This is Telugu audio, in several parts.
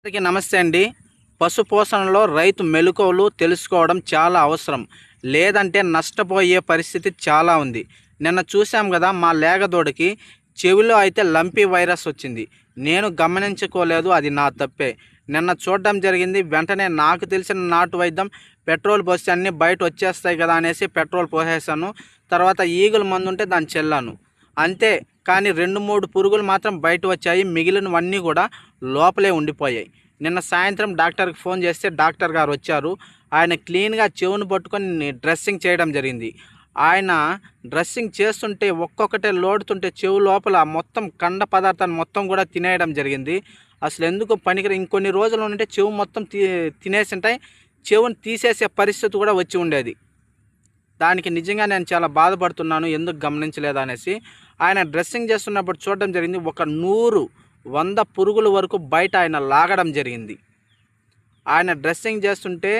అందరికీ నమస్తే అండి. పశు పోషణలో రైతు మెలకువలు తెలుసుకోవడం చాలా అవసరం. లేదంటే నష్టపోయే పరిస్థితి చాలా ఉంది. నిన్న చూసాం కదా మా లేగదోడికి చెవిలో అయితే లంపీ వైరస్ వచ్చింది. నేను గమనించుకోలేదు అది నా తప్పే. నిన్న చూడడం జరిగింది వెంటనే నాకు తెలిసిన నాటు వైద్యం పెట్రోల్ పోస్తే అన్నీ బయట వచ్చేస్తాయి కదా అనేసి పెట్రోల్ పోసేసాను తర్వాత ఈగలు మందు ఉంటే దాన్ని చెల్లాను. అంతే. కానీ రెండు మూడు పురుగులు మాత్రం బయట వచ్చాయి. మిగిలినవన్నీ కూడా లోపలే ఉండిపోయాయి. నిన్న సాయంత్రం డాక్టర్కి ఫోన్ చేస్తే డాక్టర్ గారు వచ్చారు. ఆయన క్లీన్గా చెవును పట్టుకొని డ్రెస్సింగ్ చేయడం జరిగింది. ఆయన డ్రెస్సింగ్ చేస్తుంటే ఒక్కొక్కటే లోడుతుంటే చెవు లోపల మొత్తం కండ పదార్థాన్ని మొత్తం కూడా తినేయడం జరిగింది. అసలు ఎందుకు పనికిర? ఇంకొన్ని రోజులు ఉంటే చెవు మొత్తం తినేసి ఉంటాయి. చెవును తీసేసే పరిస్థితి కూడా వచ్చి ఉండేది. దానికి నిజంగా నేను చాలా బాధపడుతున్నాను ఎందుకు గమనించలేదు అనేసి ఆయన డ్రెస్సింగ్ చేస్తున్నప్పుడు చూడడం జరిగింది ఒక నూరు వంద పురుగుల వరకు బయట ఆయన లాగడం జరిగింది. ఆయన డ్రెస్సింగ్ చేస్తుంటే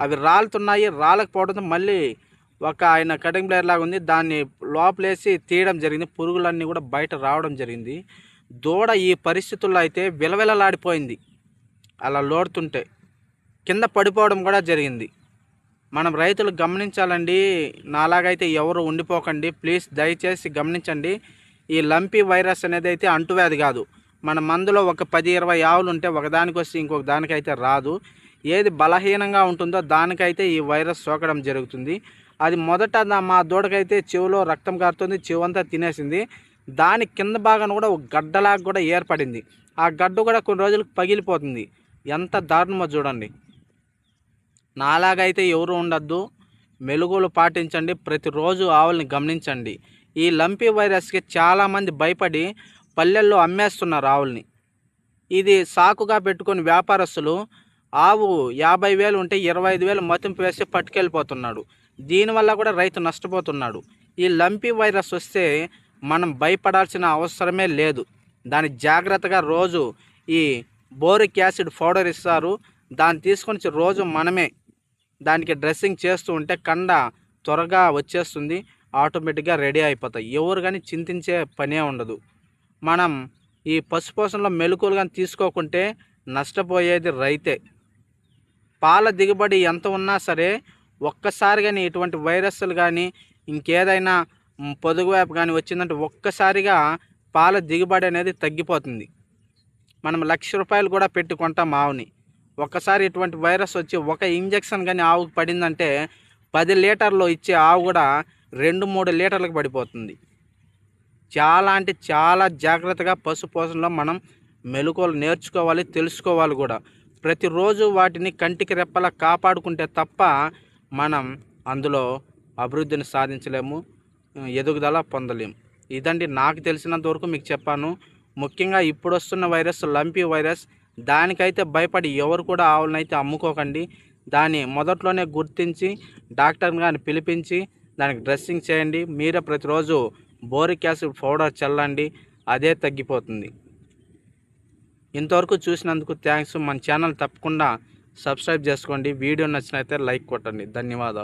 అవి రాలుతున్నాయి రాలకపోవడంతో మళ్ళీ ఒక ఆయన కటింగ్ ప్లేయర్ లాగా ఉంది దాన్ని లోపలేసి తీయడం జరిగింది పురుగులన్నీ కూడా బయట రావడం జరిగింది. దూడ ఈ పరిస్థితుల్లో అయితే విలవిలలాడిపోయింది అలా లోడుతుంటే. కింద పడిపోవడం కూడా జరిగింది. మనం రైతులు గమనించాలండి. నాలాగైతే ఎవరు ఉండిపోకండి. ప్లీజ్ దయచేసి గమనించండి. ఈ లంపీ వైరస్ అనేది అయితే అంటువ్యాధి కాదు. మన మందులో ఒక పది ఇరవై ఆవులు ఉంటే ఒకదానికి వస్తే ఇంకొక దానికైతే రాదు. ఏది బలహీనంగా ఉంటుందో దానికైతే ఈ వైరస్ సోకడం జరుగుతుంది. అది మొదట మా దూడకైతే చెవులో రక్తం కారుతుంది చెవంతా తినేసింది. దాని కింద భాగం కూడా ఒక గడ్డలాగా కూడా ఏర్పడింది. ఆ గడ్డ కూడా కొన్ని రోజులకు పగిలిపోతుంది. ఎంత దారుణమో చూడండి. నాలాగైతే ఎవరు ఉండద్దు. మెలుగులు పాటించండి. ప్రతిరోజు ఆవుల్ని గమనించండి. ఈ లంపీ వైరస్కి చాలామంది భయపడి పల్లెల్లో అమ్మేస్తున్నారు ఆవుల్ని. ఇది సాకుగా పెట్టుకొని వ్యాపారస్తులు ఆవు యాభై వేలు ఉంటే ఇరవై ఐదు వేలు మతింపు వేసి పట్టుకెళ్ళిపోతున్నాడు. దీనివల్ల కూడా రైతు నష్టపోతున్నాడు. ఈ లంపీ వైరస్ వస్తే మనం భయపడాల్సిన అవసరమే లేదు. దాని జాగ్రత్తగా రోజు ఈ బోరిక్ యాసిడ్ పౌడర్ ఇస్తారు. దాన్ని తీసుకొని రోజు మనమే దానికి డ్రెస్సింగ్ చేస్తూ ఉంటే కండ త్వరగా వచ్చేస్తుంది ఆటోమేటిక్గా రెడీ అయిపోతాయి. ఎవరు కానీ చింతించే పనే ఉండదు. మనం ఈ పశుపోషణలో మెలకువలు కానీ తీసుకోకుంటే నష్టపోయేది రైతే. పాల దిగుబడి ఎంత ఉన్నా సరే ఒక్కసారి కానీ ఇటువంటి వైరస్లు కానీ ఇంకేదైనా పొదుగు వేప కానీ వచ్చిందంటే ఒక్కసారిగా పాల దిగుబడి అనేది తగ్గిపోతుంది. మనం లక్ష రూపాయలు కూడా పెట్టుకుంటాం ఆవుని. ఒక్కసారి ఇటువంటి వైరస్ వచ్చి ఒక ఇంజెక్షన్ కానీ ఆవుకు పడిందంటే పది లీటర్లు ఇచ్చే ఆవు కూడా రెండు మూడు లీటర్లకు పడిపోతుంది. చాలా అంటే చాలా జాగ్రత్తగా పశు పోషణలో మనం మెలకువలు నేర్చుకోవాలి తెలుసుకోవాలి కూడా. ప్రతిరోజు వాటిని కంటికి రెప్పలా కాపాడుకుంటే తప్ప మనం అందులో అభివృద్ధిని సాధించలేము ఎదుగుదల పొందలేము. ఇదండి నాకు తెలిసినంత వరకు మీకు చెప్పాను. ముఖ్యంగా ఇప్పుడు వస్తున్న వైరస్ లంపీ వైరస్ దానికైతే భయపడి ఎవరు కూడా ఆవులను అయితే అమ్ముకోకండి. దాన్ని మొదట్లోనే గుర్తించి డాక్టర్ని కానీ పిలిపించి దానికి డ్రెస్సింగ్ చేయండి. మీరే ప్రతిరోజు బోరిక్ యాసిడ్ పౌడర్ చల్లండి. అదే తగ్గిపోతుంది. ఇంతవరకు చూసినందుకు థ్యాంక్స్. మన ఛానల్ తప్పకుండా సబ్స్క్రైబ్ చేసుకోండి. వీడియో నచ్చినైతే లైక్ కొట్టండి. ధన్యవాదాలు.